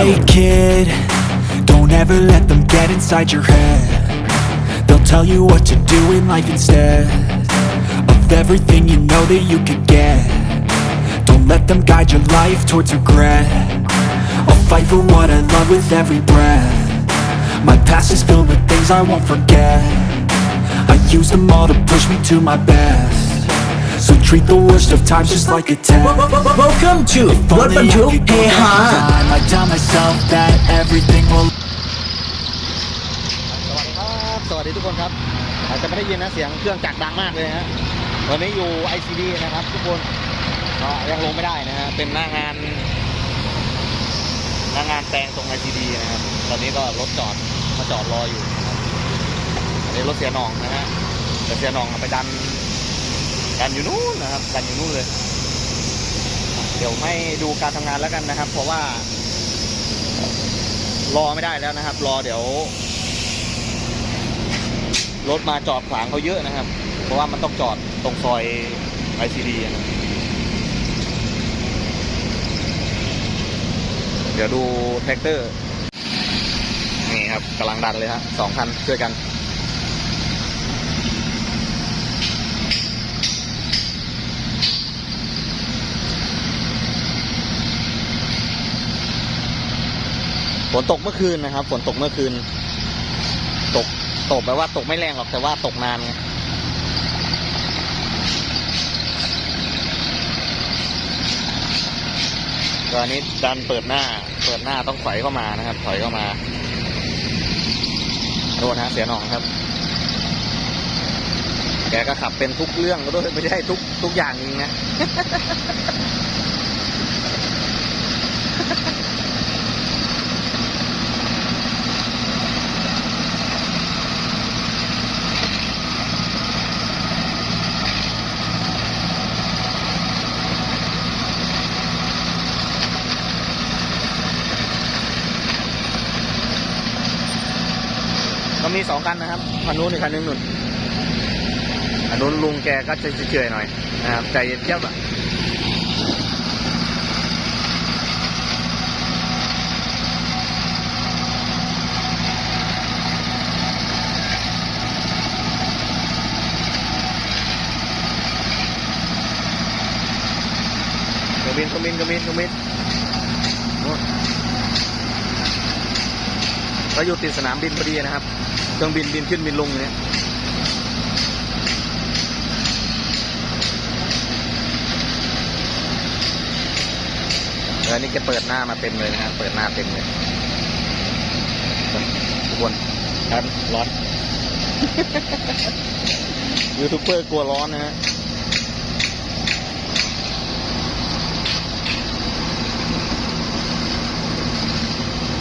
Hey kid, don't ever let them get inside your head. They'll tell you what to do in life instead of everything you know that you could get. Don't let them guide your life towards regret. I'll fight for what I love with every breath. My past is filled with things I won't forget. I use them all to push me to my best. So treat the worst of times just like a test. Welcome to รถบรรทุกเฮฮา time, I tell myself that everything will สวัสดีครับ สวัสดีทุกคนครับ อาจจะไม่ได้ยินนะเสียงเครื่องจักรดังมากเลยนะฮะวันนี้อยู่ ICD นะครับ ทุกคนก็ยังลงไม่ได้นะฮะ เป็นหน้างาน หน้างานแปลงตรง ICD นะครับ ตอนนี้ก็รถจอดมาจอดรออยู่นะครับอันนี้รถเสียหนองนะฮะแต่เสียหนองเอาไปดัน ดันอยู่นู่นนะครับดันอยู่นู่นเลย เดี๋ยวให้ดูการทำงานแล้วกันนะครับ เพราะว่า รอไม่ได้แล้วนะครับ รอเดี๋ยวรถมาจอดขวางเขาเยอะนะครับ เพราะว่ามันต้องจอดตรงซอยไอซีดีเดี๋ยวดูแท็กเตอร์ นี่ครับกำลังดันเลยฮะสองคันช่วยกัน ฝนตกเมื่อคืนนะครับ ฝนตกเมื่อคืน ตกตกแปลว่าตกไม่แรงหรอกแต่ว่าตกนานไงตอนนี้ดันเปิดหน้า เปิดหน้าต้องถอยเข้ามานะครับ ถอยเข้ามาโทษนะเสียหนองครับ แกก็ขับเป็นทุกเรื่องก็ด้วยไม่ใช่ทุกทุกอย่างจริงนะ องคันนะครับคันนู้นอีกคันหนึงหนุนอันนู้นลุงแกก็จะเฉยๆหน่อยนะครับใจเย็นเจี๊ยบอะกระบินกระบินกระบินกระบินนู่นเราอยู่ติดสนามบินพอดีนะครับ เครื่องบินบินขึ้นบินลงอยู่เนี่ยออนี่แกเปิดหน้ามาเต็มเลยนะครับเปิดหน้าเต็มเลยทุกคนครับร้อน ยูทูบเบอร์กลัวร้อนนะฮะ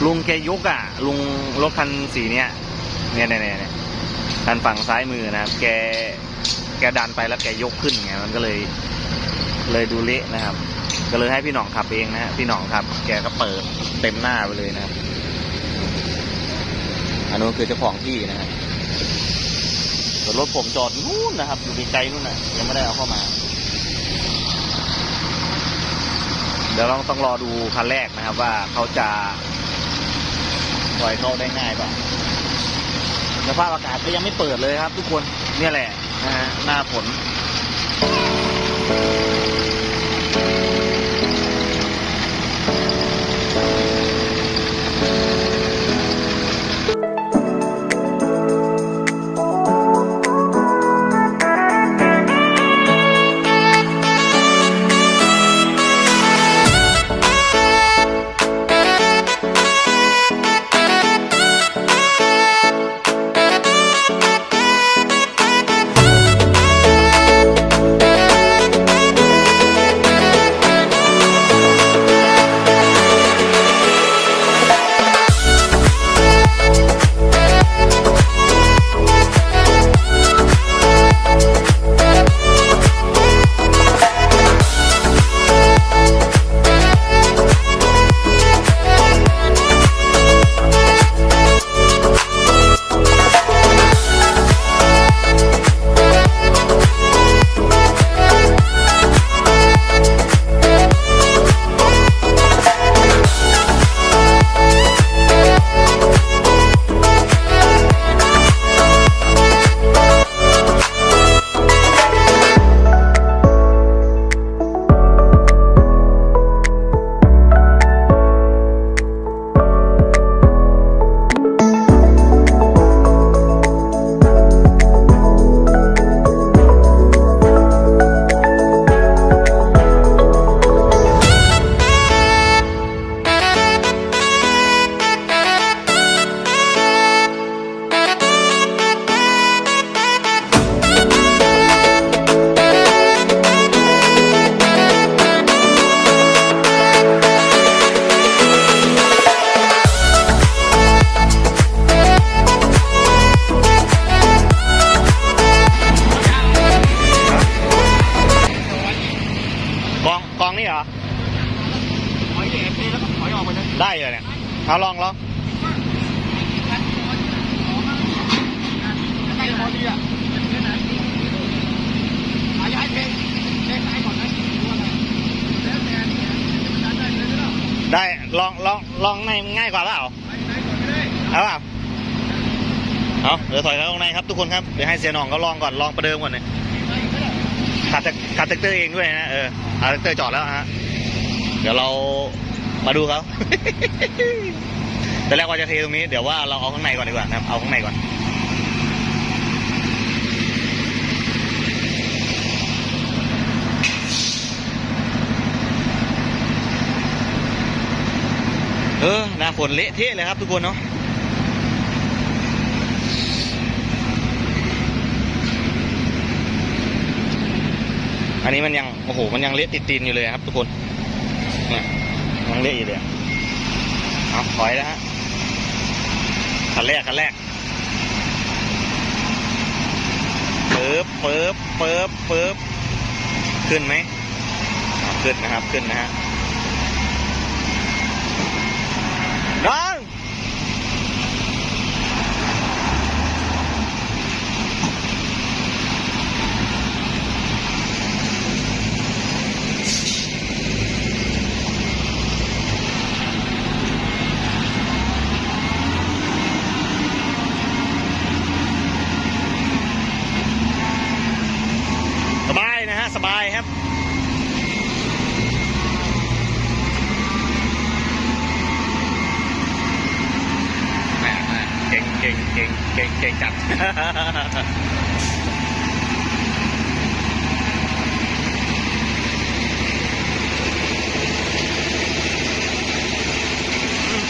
ลุงแกยกอะ ลุงรถคันสีเนี้ย เนี่ยเนี่ยเนี่ยเนี่ยคันฝั่งซ้ายมือนะครับ แกแกดันไปแล้วแกยกขึ้นไงมันก็เลย เลยดูเละนะครับ ก็เลยให้พี่หน่องขับเองนะฮะพี่หน่องขับ แกก็เปิดเต็มหน้าไปเลยนะครับอันนู้นคือเจ้าของที่นะฮะส่วนรถผมจอดนู่นนะครับ อยู่ไกลๆนู่นนะยังไม่ได้เอาเข้ามา เดี๋ยวเราต้องรอดูคันแรกนะครับ ว่าเขาจะปล่อยเข้าได้ง่ายป่ะ สภาพอากาศก็ยังไม่เปิดเลยครับ ทุกคนเนี่ยแหละนะฮะหน้าฝน ได้ลองลองลองในง่ายกว่าเปล่าไปไหนก่อนก็ได้เอาเปล่าเอาเดี๋ยวถอยเข้าข้างในครับทุกคนครับเดี๋ยวให้เสียน่องเขาลองก่อนลองประเดิมก่อนเลยไปก็ได้ขัดขัดแท็กเตอร์เองด้วยนะเออเอาท็กเตอร์จอดแล้วฮะเดี๋ยวเรามาดูเขาแต่แรกว่าจะเทตรงนี้เดี๋ยวว่าเราเอาข้างในก่อนดีกว่านะครับเอาข้างในก่อน เออหน้าฝนเละเทะเลยครับทุกคนเนาะอันนี้มันยังโอ้โหมันยังเละติดตีนอยู่เลยครับ ทุกคนเนี่ยยังเละอยู่เลยเอาถอยแล้วฮะคันแรกคันแรกเปิบเปิบเปิบเปิบขึ้นไหมขึ้นนะครับขึ้นนะฮะดังสบายนะฮะ สบายครับ แหม่แหม่เก่งเก่งเก่งเก่งจัด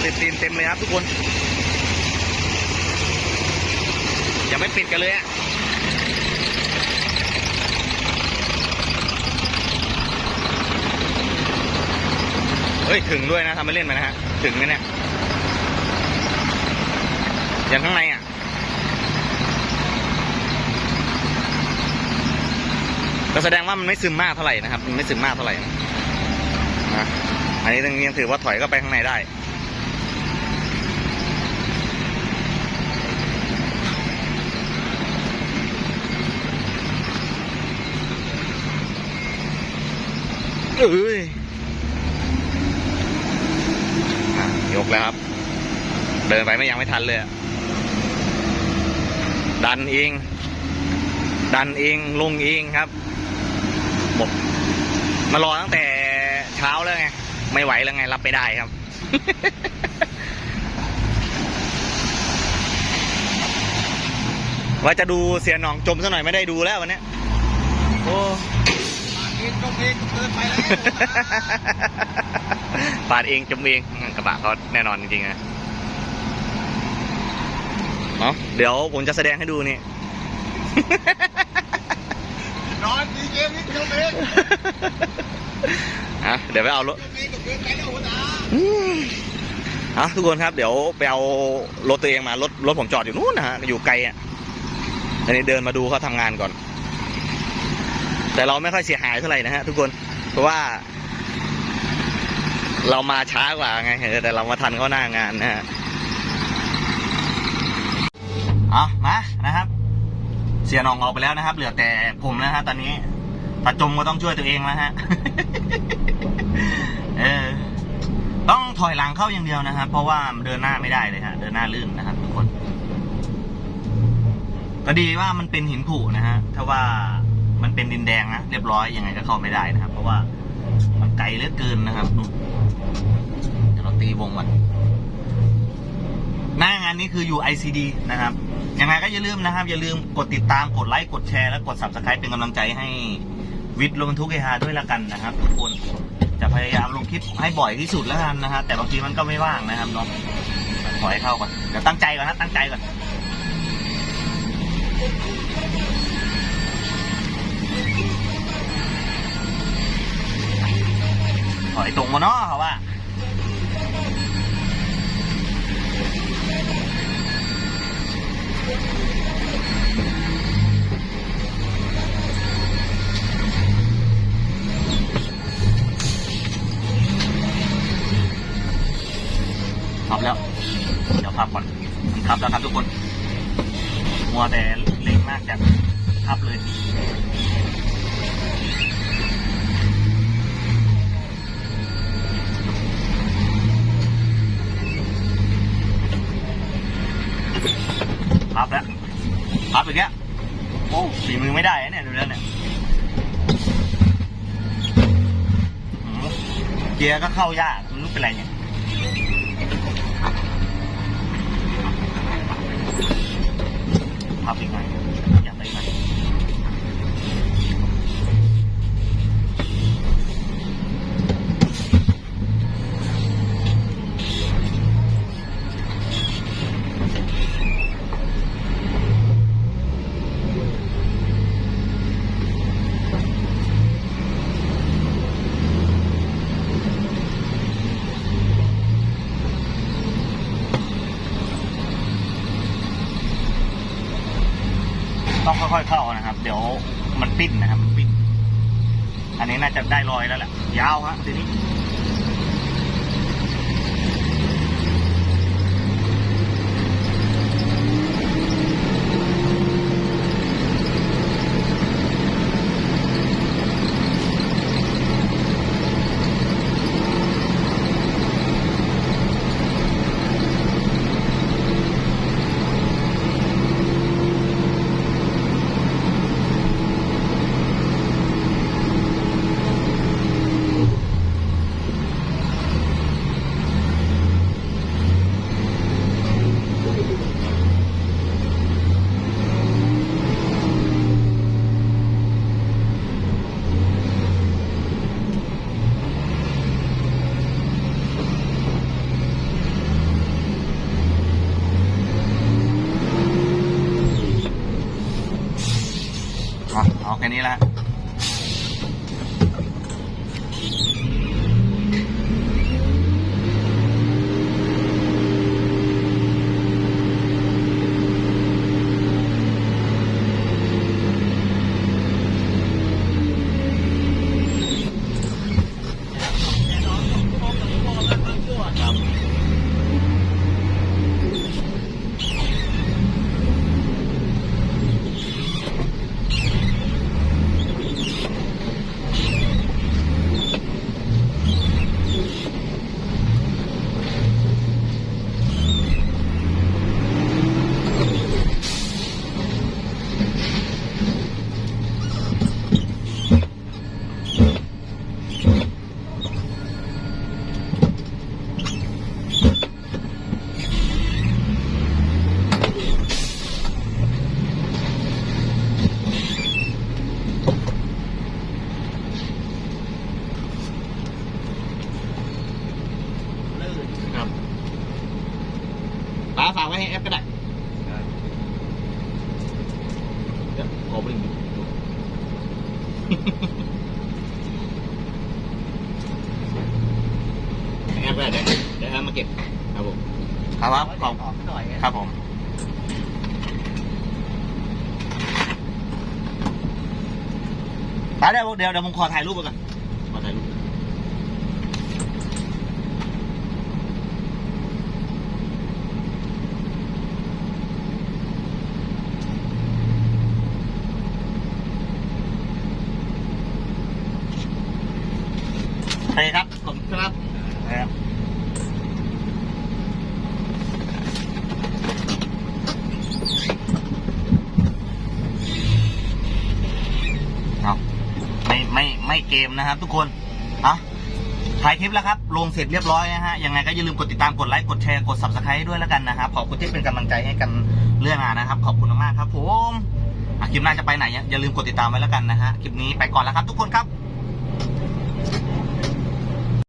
ติดตีนเต็มเลยครับทุกคนยังไม่ปิดกันเลยอะเฮ้ย ถึงด้วยนะทำไมเล่นไปนะฮะ ถึงไหมเนี่ยอย่างข้างในอะ ก็แสดงว่ามันไม่ซึมมากเท่าไหร่นะครับ มันไม่ซึมมากเท่าไหร่นะอันนี้ยังถือว่าถอยเข้าไปข้างในได้เอ้ยยกแล้วครับ เดินไปไม่ยังไม่ทันเลยดันเอง ดันเองลงเองครับ บอกมารอตั้งแต่เช้าแล้วไง ไม่ไหวแล้วไง รับไม่ได้ครับ ว่าจะดูเสียหนองจมซะหน่อยไม่ได้ดูแล้ววันเนี้ยโอ้เองจงเองเกินไปแล้วปาดเองจมเองกระบะเขาแน่นอนจริงๆนะเนาะเดี๋ยวผมจะแสดงให้ดูนี่ นอนดีเจนี่จงเองอะเดี๋ยวไปเอารถจงเองก็เกินไปแล้วหัวหน้าอะทุกคนครับเดี๋ยวไปเอารถตัวเองมารถรถผมจอดอยู่นู้นนะฮะอยู่ไกลอะอันนี้เดินมาดูเขาทำงานก่อน แต่เราไม่ค่อยเสียหายเท่าไหร่นะฮะทุกคนเพราะว่า เรามาช้ากว่าไงแต่เรามาทันเขาหน้างานนะฮะเอามานะครับ เสียหนองออกไปแล้วนะครับ เหลือแต่ผมแล้วฮะตอนนี้ถ้าจมก็ต้องช่วยตัวเองแล้วฮะเออต้องถอยหลังเข้าอย่างเดียวนะครับ เพราะว่าเดินหน้าไม่ได้เลยฮะเดินหน้าลื่นนะครับทุกคน ก็ดีว่ามันเป็นหินผุนะฮะถ้าว่ามันเป็นดินแดงนะเรียบร้อยยังไงก็เข้าไม่ได้นะครับ เพราะว่ามันไกลเหลือเกินนะครับเดี๋ยวเราตีวงก่อน หน้างานนี้คืออยู่ ICD นะครับยังไงก็อย่าลืมนะครับ อย่าลืมกดติดตามกดไลค์กดแชร์และกด subscribe เป็นกำลังใจให้วิทย์ลงทุกเฮฮาด้วยละกันนะครับ ทุกคนจะพยายามลงคลิปให้บ่อยที่สุดแล้วกันนะฮะแต่บางทีมันก็ไม่ว่างนะครับเนาะขอให้เข้าก่อนเดี๋ยวตั้งใจก่อนนะตั้งใจก่อนถอยตรงมาเนาะเขาว่า เล็งมากจัดทับเลยพับแล้วพับอีกแล้วโอ้ฝีมือไม่ได้เนี่ยดูแล้วเนี่ยเกียร์ก็เข้ายากมันรู้เป็นไรเนี่ยพับอีกหน่อย ต้องค่อยๆเข้านะครับ เดี๋ยวมันปิ้นนะครับมันปิ้น อันนี้น่าจะได้รอยแล้วแหละยาวครับทีนี้ เอาเอาแค่นี้ละครับป้าฝากไว้ให้แอปก็ได้เดี๋ยวขอบริงแอปก็ได้เดี๋ยวเดี๋ยวเอา มาเก็บครับผมครับครับขอบออกหน่อยครับผมป้าเดี๋ยวเดี๋ยวเดี๋ยวผมขอถ่ายรูปก่อนขอถ่ายรูป โอเคครับ ผมครับนะครับเอาไม่ไม่ไม่ เกมนะครับ ทุกคนอะถ่ายคลิปแล้วครับ ลงเสร็จเรียบร้อยนะฮะ ยังไงก็อย่าลืมกดติดตาม กดไลค์ กดแชร์ กด subscribe ด้วยแล้วกันนะครับ ขอบคุณที่เป็นกำลังใจให้กันเรื่องงานนะครับ ขอบคุณมากๆครับผมอะคลิปหน้าจะไปไหน อย่าลืมกดติดตามไว้แล้วกันนะฮะ คลิปนี้ไปก่อนแล้วครับทุกคนครับ